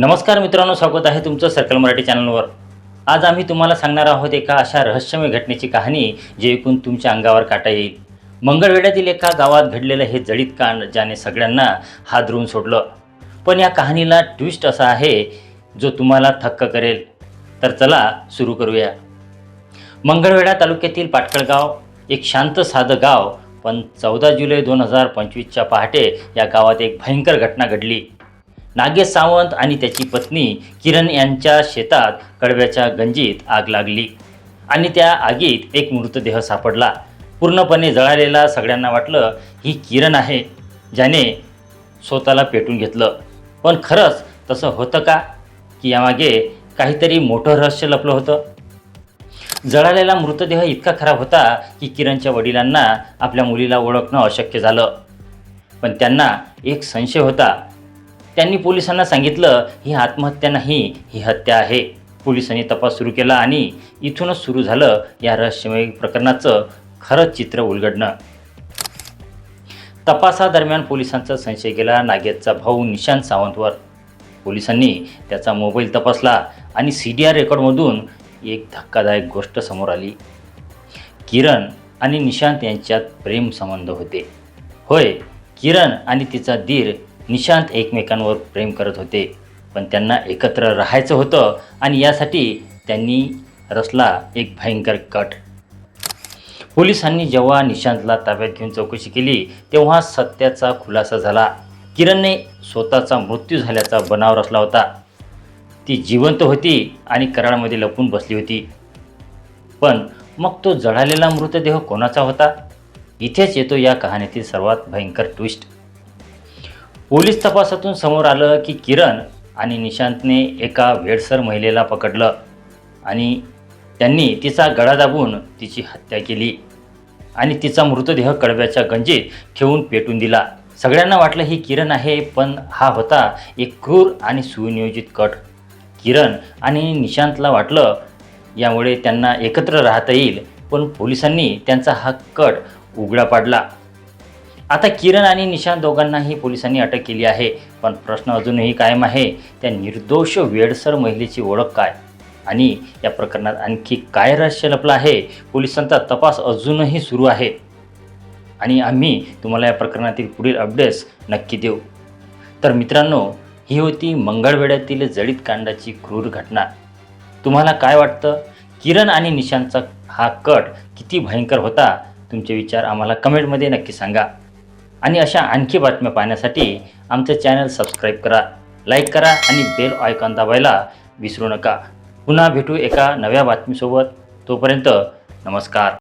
नमस्कार मित्रांनो स्वागत आहे तुमचं सर्कल मराठी चॅनलवर. आज आम्ही तुम्हाला सांगणार आहोत एका अशा रहस्यमय घटनेची कहाणी जे ऐकून तुमच्या अंगावर काटा येईल. मंगळवेढ्यातील एका गावात घडलेलं हे जडित कांड ज्याने सगळ्यांना हादरून सोडलं. पण या कहाणीला ट्विस्ट असा आहे जो तुम्हाला थक्क करेल. तर चला सुरू करूया. मंगळवेढा तालुक्यातील पाटकळगाव एक शांत साधं गाव पण चौदा जुलै दोन हजार पंचवीसच्या पहाटे या गावात एक भयंकर घटना घडली. नागेश सावंत आणि त्याची पत्नी किरण यांच्या शेतात कडव्याच्या गंजीत आग लागली. आणि त्या आगीत एक मृतदेह सापडला. पूर्णपणे जळालेला सगळ्यांना वाटलं ही किरण आहे ज्याने स्वतःला पेटून घेतलं. पण खरंच तसं होतं का? की यामागे काहीतरी मोठं रहस्य लपलं होतं? जळालेला मृतदेह इतका खराब होता की किरणच्या वडिलांना आपल्या मुलीला ओळखणं अशक्य झालं. पण त्यांना एक संशय होता. त्यांनी पोलिसांना सांगितलं ही आत्महत्या नाही ही हत्या आहे. पोलिसांनी तपास सुरू केला आणि इथूनच सुरू झालं या रहस्यमय प्रकरणाचं खरंच चित्र उलगडणं. तपासादरम्यान पोलिसांचा संशय गेला नागेशचा भाऊ निशांत सावंतवर. पोलिसांनी त्याचा मोबाईल तपासला आणि सी डी आर रेकॉर्डमधून एक धक्कादायक गोष्ट समोर आली. किरण आणि निशांत यांच्यात प्रेम संबंध होते. होय किरण आणि तिचा धीर निशांत एकमेकांवर प्रेम करत होते. पण त्यांना एकत्र राहायचं होतं आणि यासाठी त्यांनी रचला एक भयंकर कट. पोलिसांनी जेव्हा निशांतला ताब्यात घेऊन चौकशी केली तेव्हा सत्याचा खुलासा झाला. किरणने स्वतःचा मृत्यू झाल्याचा बनाव रचला होता. ती जिवंत होती आणि कराळमध्ये लपून बसली होती. पण मग तो जळालेला मृतदेह कोणाचा होता? इथेच येतो या कहाणीतील सर्वात भयंकर ट्विस्ट पोलीस तपासातून समोर आलं की किरण आणि निशांतने एका वेडसर महिलेला पकडलं आणि त्यांनी तिचा गळा दाबून तिची हत्या केली आणि तिचा मृतदेह कडव्याच्या गंजीत ठेवून पेटून दिला. सगळ्यांना वाटलं ही किरण आहे पण हा होता एक क्रूर आणि सुनियोजित कट. किरण आणि निशांतला वाटलं यामुळे त्यांना एकत्र राहता येईल पण पोलिसांनी त्यांचा हा कट उघडा पाडला. आता किरण आणि निशांत दोघांनाही पोलिसांनी अटक केली आहे. पण प्रश्न अजूनही कायम आहे त्या निर्दोष वेडसर महिलेची ओळख काय? आणि या प्रकरणात आणखी काय रहस्य लपलं आहे? पोलिसांचा तपास अजूनही सुरू आहे. आणि आम्ही तुम्हाला या प्रकरणातील पुढील अपडेट्स नक्की देऊ. तर मित्रांनो ही होती मंगळवेड्यातील जडित कांडाची क्रूर घटना. तुम्हाला काय वाटतं? किरण आणि निशांतचा हा कट किती भयंकर होता? तुमचे विचार आम्हाला कमेंटमध्ये नक्की सांगा. आणि अशा आणखी बातम्या पाहण्यासाठी आमचं चॅनल सबस्क्राईब करा लाईक करा आणि बेल आयकॉन दाबायला विसरू नका. पुन्हा भेटू एका नव्या बातमीसोबत. तोपर्यंत नमस्कार.